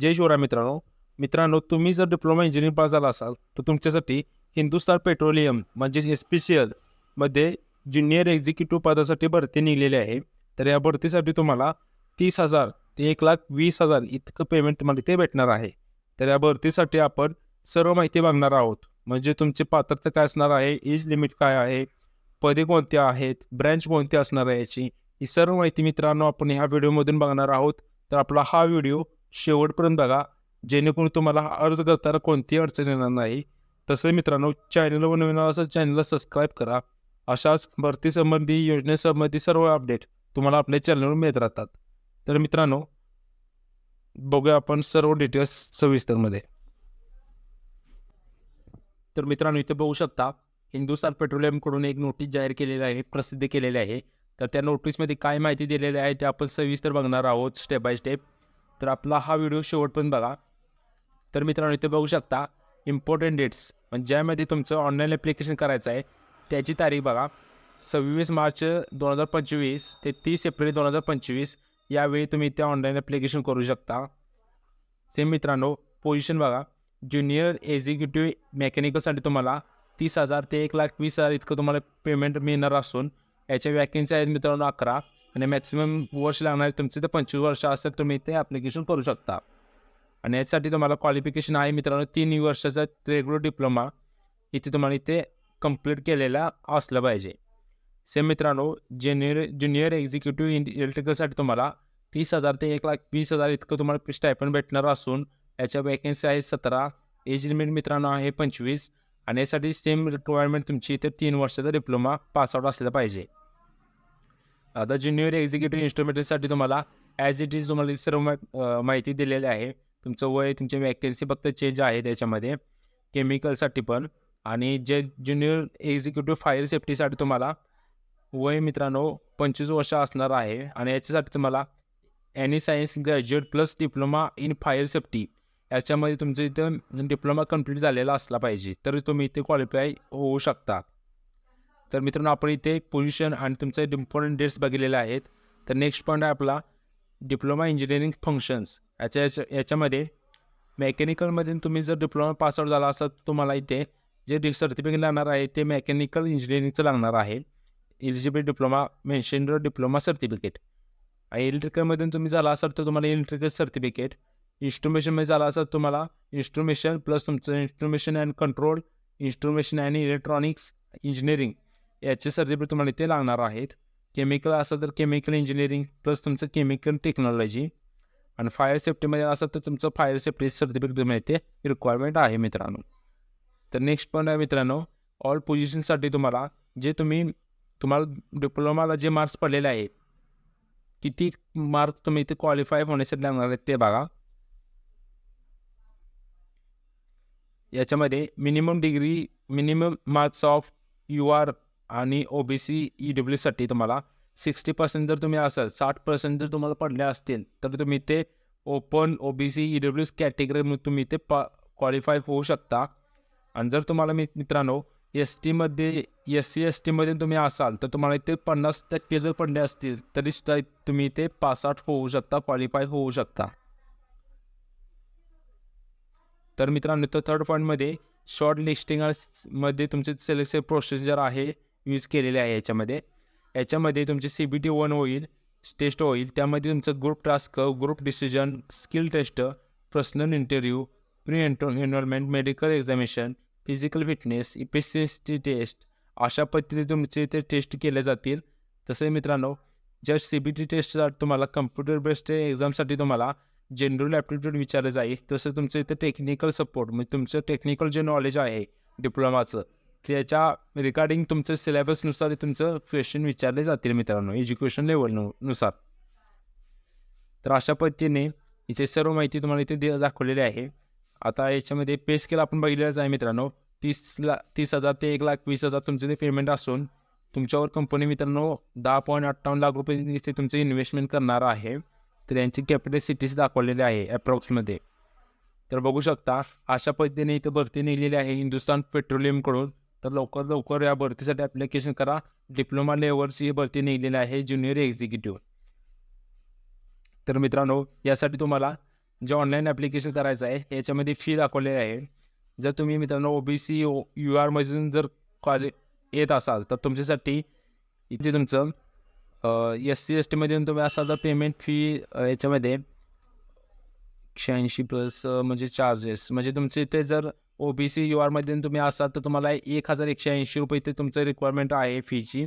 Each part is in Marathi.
जय शिवराय मित्रांनो. मित्रांनो तुम्ही जर डिप्लोमा इंजिनिअरिंग पास झाला असाल तर तुमच्यासाठी हिंदुस्तान पेट्रोलियम म्हणजेच एस पी सी एलमध्ये ज्युनियर एक्झिक्युटिव्ह पदासाठी भरती निघलेली आहे. तर या भरतीसाठी तुम्हाला तीस हजार ते एक लाख वीस हजार इतकं पेमेंट तुम्हाला ते भेटणार आहे. तर या भरतीसाठी आपण सर्व माहिती बघणार आहोत. म्हणजे तुमची पात्रता काय असणार आहे एज लिमिट काय आहे पदे कोणत्या आहेत ब्रँच कोणती असणार आहे याची ही सर्व माहिती मित्रांनो आपण ह्या व्हिडिओमधून बघणार आहोत. तर आपला हा व्हिडिओ शेवटपर्यंत बघा जेणेकरून तुम्हाला अर्ज करताना कोणतीही अडचण येणार नाही. तसं मित्रांनो चॅनलवर नवीन असं चॅनलला सबस्क्राईब करा. अशाच भरतीसंबंधी योजनेसंबंधी सर्व अपडेट तुम्हाला आपल्या चॅनलवर मिळत राहतात. तर मित्रांनो बघूया आपण सर्व डिटेल्स सविस्तरमध्ये. तर मित्रांनो इथे बघू शकता हिंदुस्थान पेट्रोलियमकडून एक नोटीस जाहीर केलेली आहे प्रसिद्ध केलेली आहे. तर त्या नोटीसमध्ये काय माहिती दिलेली आहे ते आपण सविस्तर बघणार आहोत स्टेप बाय स्टेप तर आपला हा व्हिडिओ शेवटपर्यंत बघा. तर मित्रांनो इथे बघू शकता इम्पॉर्टंट डेट्स म्हणजे ज्यामध्ये तुमचं ऑनलाईन ॲप्लिकेशन करायचं आहे त्याची तारीख बघा. सव्वीस मार्च दोन हजार पंचवीस ते तीस एप्रिल दोन हजार पंचवीस यावेळी तुम्ही इथे ऑनलाईन ॲप्लिकेशन करू शकता. सेम मित्रांनो पोझिशन बघा. ज्युनियर एक्झिक्युटिव्ह मेकॅनिकलसाठी तुम्हाला तीस हजार ते एक लाख वीस हजार इतकं तुम्हाला पेमेंट मिळणार असून याच्या वॅकेन्सी आहेत मित्रांनो अकरा. आणि मॅक्सिमम वर्ष लागणार तुमचे तर पंचवीस वर्ष असेल तुम्ही ते ॲप्लिकेशन करू शकता. आणि यासाठी तुम्हाला क्वालिफिकेशन आहे मित्रांनो तीन वर्षाचा रेग्युलर डिप्लोमा इथे तुम्हाला इथे कंप्लीट केलेला असलं पाहिजे. सेम मित्रांनो ज्युनियर ज्युनियर एक्झिक्युटिव्ह इलेक्ट्रिकलसाठी तुम्हाला तीस हजार ते एक लाख वीस हजार इतकं तुम्हाला स्टायपन भेटणार असून याच्या वॅकन्सी आहे सतरा एज लिमिट मित्रांनो आहे पंचवीस. आणि यासाठी सेम रिक्वायरमेंट तुमची इथे तीन वर्षाचा डिप्लोमा पासआउट असला पाहिजे. आता ज्युनियर एक्झिक्युटिव्ह इन्स्ट्रुमेंटसाठी तुम्हाला ॲज इट इज तुम्हाला सर्व माहिती दिलेली आहे. तुमचं वय तुमची वॅकेन्सी फक्त चेंज आहे त्याच्यामध्ये केमिकलसाठी पण. आणि जे ज्युनियर एक्झिक्युटिव्ह फायर सेफ्टीसाठी तुम्हाला वय मित्रांनो पंचवीस वर्ष असणार आहे. आणि याच्यासाठी तुम्हाला any science graduate plus diploma in fire safety याच्यामध्ये तुमचं इथं डिप्लोमा कंप्लीट झालेला असला पाहिजे. तर तुम्ही इथे क्वालिफाय होऊ शकता. तर मित्रांनो आपण इथे पोझिशन आणि तुमचे इम्पॉर्टंट डेट्स बघितलेले आहेत तर नेक्स्ट पॉईंट आहे आपला डिप्लोमा इंजिनिअरिंग फंक्शन्स याच्या याच्या याच्यामध्ये मेकॅनिकलमध्ये तुम्ही जर डिप्लोमा पासआउट झाला असं तुम्हाला इथे जे डि सर्टिफिकेट लागणार आहे ते मेकॅनिकल इंजिनिअरिंगचं लागणार आहे. Eligible diploma mentioned diploma certificate आणि इलेक्ट्रिकलमधून तुम्ही झाला असाल तर तुम्हाला इलेक्ट्रिकल सर्टिफिकेट इन्स्ट्रुमेशनमध्ये झाला असेल तुम्हाला इन्स्ट्रुमेशन प्लस तुमचं instrumentation and control instrumentation and electronics engineering याचे सर्टिफिकेट तुम्हाला इथे लागणार आहेत केमिकल असेल तर केमिकल इंजिनिअरिंग प्लस तुमचं केमिकल टेक्नॉलॉजी आणि फायर सेफ्टीमध्ये असेल तर तुमचं फायर सेफ्टी सर्टिफिकेट तुम्हाला इथे रिक्वायरमेंट आहे मित्रांनो. तर नेक्स्ट पॉईंट आहे मित्रांनो ऑल पोझिशनसाठी तुम्हाला जे तुम्ही तुम्हाला डिप्लोमाला जे मार्क्स पडलेले आहेत किती मार्क्स तुम्ही इथे क्वालिफाय होण्यासाठी लागणार आहेत ते बघा. याच्यामध्ये minimum degree minimum marks of U R आणि ओ बी सी ई डब्ल्यूसाठी तुम्हाला सिक्स्टी पर्सेंट जर तुम्ही असाल साठ पर्सेंट जर तुम्हाला पडले असतील तर तुम्ही ते open O B C E W कॅटेगरीमध्ये तुम्ही ते पा क्वालिफाय होऊ शकता. आणि जर तुम्हाला मी मित्रांनो एस टीमध्ये एस सी एस टीमध्ये तुम्ही असाल तर तुम्हाला इथे पन्नास टक्के जर पडले असतील तरी सुद्धा तुम्ही इथे पासआउट होऊ शकता क्वालिफाय होऊ शकता. तर मित्रांनो तर थर्ड पॉईंटमध्ये शॉर्ट लिस्टिंगमध्ये तुमचे सिलेक्शन प्रोसिजर आहे. यूज केलेले आहे याच्यामध्ये. याच्यामध्ये तुमचे सी बी टी वन होईल टेस्ट होईल त्यामध्ये तुमचं group task group decision skill test personal interview pre entry enrolment medical examination physical fitness efficiency test अशा पद्धतीने तुमचे ते टेस्ट केले जातील. तसे मित्रांनो ज्या सी बी टी टेस्ट तुम्हाला कम्प्युटर बेस्ड एक्झामसाठी तुम्हाला जनरल ॲप्टिट्यूड विचारलं जाईल तसं तुमचं इथं टेक्निकल सपोर्ट म्हणजे तुमचं टेक्निकल जे नॉलेज आहे डिप्लोमाचं त्याच्या रिगार्डिंग तुमचं सिलेबसनुसार तुमचं क्वेश्चन विचारले जातील मित्रांनो एज्युकेशन लेवलनुसार तर अशा पद्धतीने इथे सर्व माहिती तुम्हाला इथे दे दाखवलेली आहे. आता याच्यामध्ये पे स्केल आपण बघितलेलंच आहे मित्रांनो. तीस ला तीस हजार ते एक लाख वीस हजार तुमचं ते पेमेंट असून तुमच्यावर कंपनी मित्रांनो दहा पॉईंट अठ्ठावन्न लाख रुपये इथे तुमचं इन्व्हेस्टमेंट करणार आहे. तर यांची कॅपॅसिटीज दाखवलेली आहे अप्रॉक्समध्ये तर बघू शकता अशा पद्धतीने इथं भरती निघलेली आहे हिंदुस्तान पेट्रोलियमकडून तर लवकर लवकर या भरतीसाठी ॲप्लिकेशन करा. डिप्लोमा लेवलची ही भरती निघलेली आहे ज्युनियर एक्झिक्युटिव्ह तर मित्रांनो यासाठी तुम्हाला जे ऑनलाईन ॲप्लिकेशन करायचं आहे याच्यामध्ये फी दाखवलेली आहे. जर तुम्ही मित्रांनो ओ बी सी ओ यू आरमधून जर कॉले येत असाल तर तुमच्यासाठी इथे तुमचं एस सी एस टीमधून तुम्ही असाल तर पेमेंट फी याच्यामध्ये शहाऐंशी प्लस म्हणजे चार्जेस म्हणजे तुमचे इथे जर ओ बी सी यू आरमध्ये तुम्ही असाल तर तुम्हाला एक हजार एकशे ऐंशी रुपये इथे तुमचं रिक्वायरमेंट आहे फीची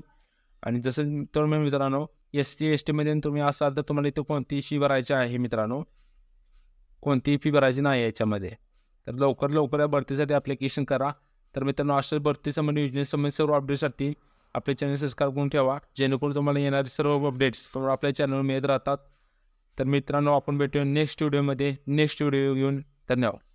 आणि जसं तर मी मित्रांनो एस सी एस टीमध्ये तुम्ही असाल तर तुम्हाला इथं कोणतीही फी भरायची आहे मित्रांनो. कोणतीही फी भरायची नाही याच्यामध्ये. तर लवकर लवकर या भरतीसाठी ॲप्लिकेशन करा. तर मित्रांनो अशा भरतीसंबंधी योजनेसंबंधी सर्व अपडेटसाठी आपले चॅनल सबस्क्राईब करून ठेवा. जेणेकरून तुम्हाला येणारे सर्व अपडेट्स आपल्या चॅनलवर मिळत राहतात. तर मित्रांनो आपण भेटूया नेक्स्ट व्हिडिओमध्ये नेक्स्ट व्हिडिओ घेऊन. धन्यवाद.